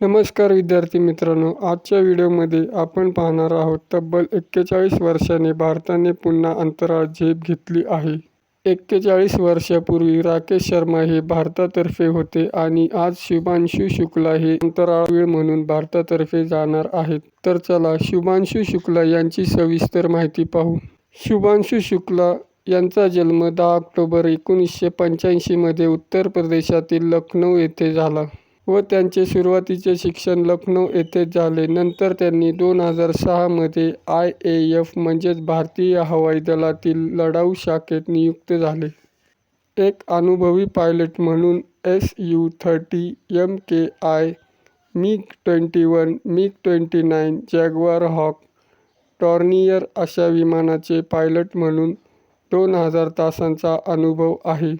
नमस्कार विद्यार्थी मित्रांनो आजच्या व्हिडिओमध्ये आपण पाहणार आहोत तब्बल एक्केचाळीस वर्षाने भारताने पुन्हा अंतराळ झेप घेतली आहे. एक्केचाळीस वर्षापूर्वी राकेश शर्मा हे भारतातर्फे होते आणि आज शुभांशु शुक्ला हे अंतराळवीर म्हणून भारतातर्फे जाणार आहेत. तर चला शुभांशु शुक्ला यांची सविस्तर माहिती पाहू. शुभांशु शुक्ला यांचा जन्म दहा ऑक्टोबर एकोणीसशे पंच्याऐंशीमध्ये उत्तर प्रदेशातील लखनौ येथे झाला. व त्यांचे सुरुवातीचे शिक्षण लखनौ येथेच झाले. नंतर त्यांनी दोन हजार सहामध्ये आय. ए. एफ. म्हणजेच भारतीय हवाई दलातील लढाऊ शाखेत नियुक्त झाले. एक अनुभवी पायलट म्हणून S. U. Thirty, M. K. I. MiG twenty one, MiG twenty nine, Jaguar Hawk, Dornier अशा विमानाचे पायलट म्हणून दोन हजार तासांचा अनुभव आहे.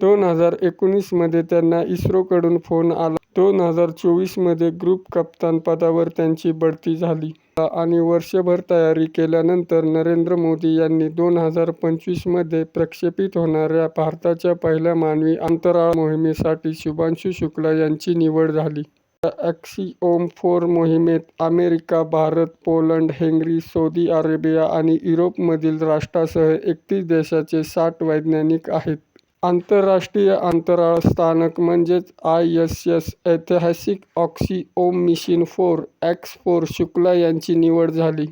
दोन हजार एकोणीसमध्ये त्यांना इस्रोकडून फोन आला. दोन हजार चोवीसमध्ये ग्रुप कप्तान पदावर त्यांची बढती झाली आणि वर्षभर तयारी केल्यानंतर नरेंद्र मोदी यांनी दोन हजार पंचवीसमध्ये प्रक्षेपित होणाऱ्या भारताच्या पहिल्या मानवी अंतराळ मोहिमेसाठी शुभांशु शुक्ला यांची निवड झाली. ॲक्सिओम फोर मोहिमेत America, Bharat, Poland, Hungary Saudi Arabia आणि युरोपमधील राष्ट्रासह एकतीस देशाचे साठ वैज्ञानिक आहेत. आंतरराष्ट्रीय अंतराळ स्थानक म्हणजेच आय. एस. एस. ऐतिहासिक Axiom mission four, X four Shukla यांची निवड झाली.